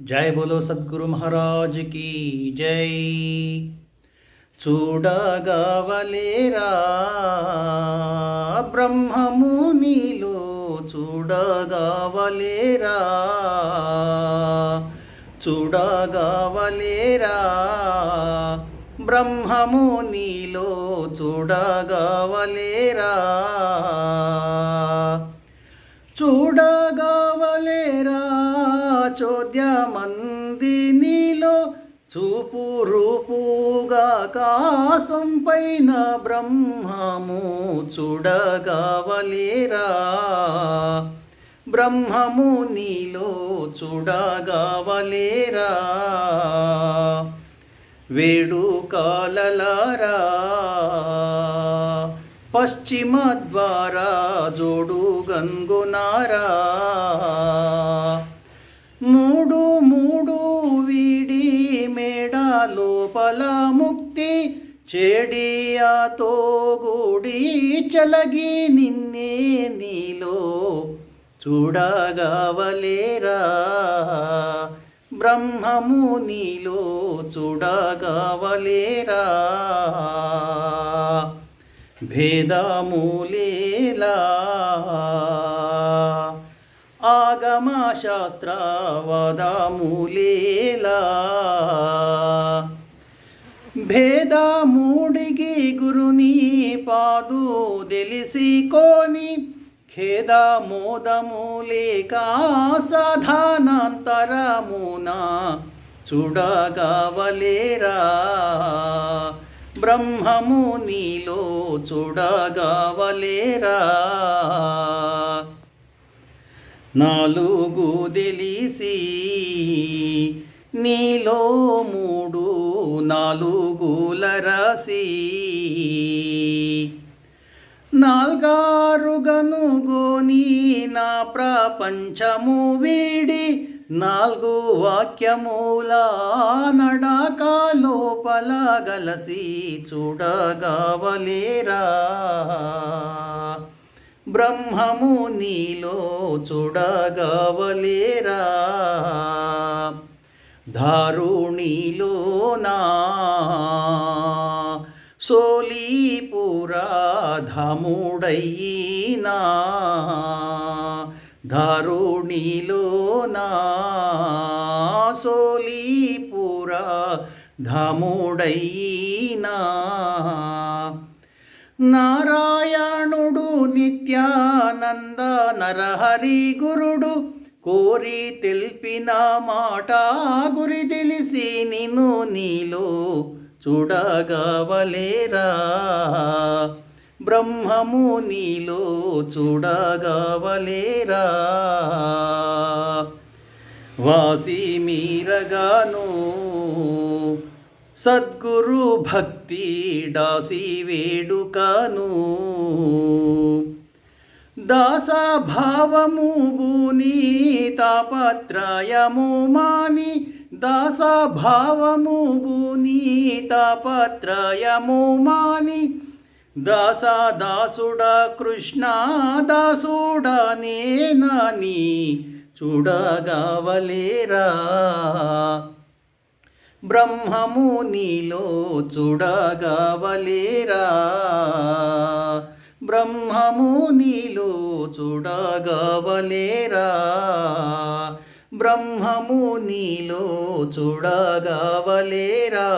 జై బోలో సద్గురు మహారాజ్ కీ జై చూడగవలేరా బ్రహ్మము నీలో చూడగవలేరా చూడగవలేరా బ్రహ్మము నీలో చూడగవలేరా మందినిలో నీలో చూపు రూపుగా కాసం పైన బ్రహ్మము చూడగవలేరా? బ్రహ్మము నీలో చూడగవలేరా? వేడు కాలలారా? పశ్చిమ ద్వారా జోడు గంగునారా? మూడు మూడు వీడి మేడ లోపల ముక్తి చెడియాతో గూడి చలగి నిన్నే నీలో చూడగవలేరా. బ్రహ్మము నీలో చూడగవలేరా. భేదములేలా శాస్త్రవాదమూలేలా భేదమూడిగి గురుని పాదు తెలిసికోని ఖేద మోదము లేక సాధానాంతరమున చూడగవలేరా. బ్రహ్మము నీలో చూడగవలేరా. నాలుగు తెలిసి నీలో మూడు నాలుగుల రాసి నాల్గారుగనుగోని నా ప్రపంచము వీడి నాలుగు వాక్యముల నడక లోపల గలసి చూడగవలేరా. బ్రహ్మము నీలో చూడగవలేరా? దారుణిలోనా సోలీపురా ధాముడయ్యినా దారుణిలోనా సోలీపురా ధాముడయ్యినా నారాయణ నిత్యానంద నరహరి గురుడు కోరి తెలిపిన మాట గురి తెలిసి నిన్ను నీలో చూడగవలేరా. బ్రహ్మము నీలో చూడగవలేరా. వాసి మీరగాను సద్గురు భక్తి డాసి వేడుకను. దాసభావము భూని తాపత్రయము మాని దాసభావము భూని తాపత్రయము మాని దాస దాసుడ కృష్ణ దాసుడ నేనని చూడగవలేరా. బ్రహ్మము నీలో చూడగవలేరా. బ్రహ్మము నీలో చూడగవలేరా? బ్రహ్మము నీలో చూడగవలేరా?